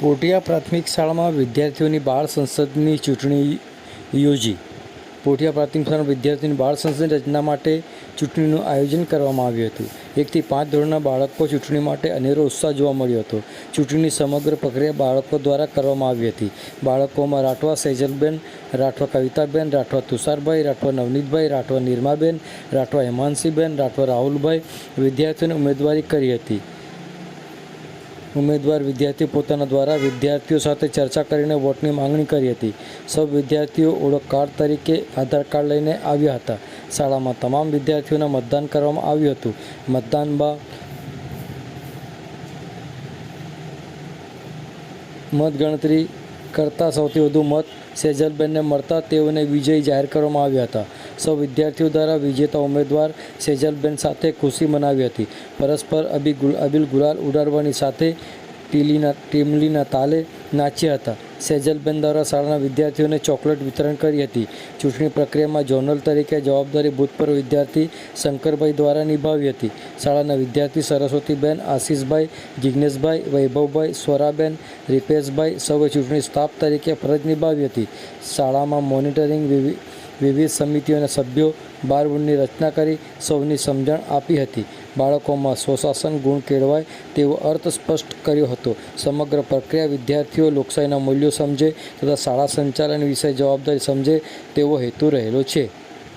પોટિયા પ્રાથમિક શાળામાં વિદ્યાર્થીઓની બાળ સંસદની ચૂંટણી યોજી. પોટિયા પ્રાથમિક શાળાના વિદ્યાર્થીઓની બાળ સંસદની રચના માટે ચૂંટણીનું આયોજન કરવામાં આવ્યું હતું. એકથી પાંચ ધોરણના બાળકો ચૂંટણી માટે અનેરો ઉત્સાહ જોવા મળ્યો હતો. ચૂંટણીની સમગ્ર પ્રક્રિયા બાળકો દ્વારા કરવામાં આવી હતી. બાળકોમાં રાઠવા સેજલબેન, રાઠવા કવિતાબેન, રાઠવા તુષારભાઈ, રાઠવા નવનીતભાઈ, રાઠવા નિર્માબેન, રાઠવા હેમાંશીબેન, રાઠવા રાહુલભાઈ વિદ્યાર્થીઓને ઉમેદવારી કરી હતી. ઉમેદવાર વિદ્યાર્થી પોતાના દ્વારા વિદ્યાર્થીઓ સાથે ચર્ચા કરીને વોટની માંગણી કરી હતી. સૌ વિદ્યાર્થીઓ ઓળખ કાર્ડ તરીકે આધાર કાર્ડ લઈને આવ્યા હતા. શાળામાં તમામ વિદ્યાર્થીઓને મતદાન કરવામાં આવ્યું હતું. મતદાન બાદ મતગણતરી કરતાં સૌથી વધુ મત સેજલબેનને મળતા તેઓને વિજયી જાહેર કરવામાં આવ્યા હતા. સૌ વિદ્યાર્થીઓ દ્વારા વિજેતા ઉમેદવાર સેજલબેન સાથે ખુશી મનાવી હતી. પરસ્પર અભિ અબિલ ગુલાલ ઉડાડવાની સાથે ટીલીના, ટીમલીના તાલે નાચ્યા હતા. સેજલબેન દ્વારા શાળાના વિદ્યાર્થીઓને ચોકલેટ વિતરણ કરી હતી. ચૂંટણી પ્રક્રિયામાં જોનલ તરીકે જવાબદારી ભૂતપૂર્વ વિદ્યાર્થી શંકરભાઈ દ્વારા નિભાવી હતી. શાળાના વિદ્યાર્થી સરસ્વતીબેન, આશીષભાઈ જિજ્ઞેશભાઈ વૈભવભાઈ, સ્વરાબેન, રિપેશભાઈ સૌએ ચૂંટણી સ્ટાફ તરીકે ફરજ નિભાવી હતી. શાળામાં મોનિટરિંગ વિવિ વિવિધ સમિતિઓના સભ્યો બાર બોર્ડની રચના કરી સૌની સમજણ આપી હતી. બાળકોમાં સ્વશાસન ગુણ કેળવાય તેવો અર્થ સ્પષ્ટ કર્યો હતો. સમગ્ર પ્રક્રિયા વિદ્યાર્થીઓ લોકશાહીના મૂલ્યો સમજે તથા શાળા સંચાલન વિશે જવાબદારી સમજે તેવો હેતુ રહેલો છે.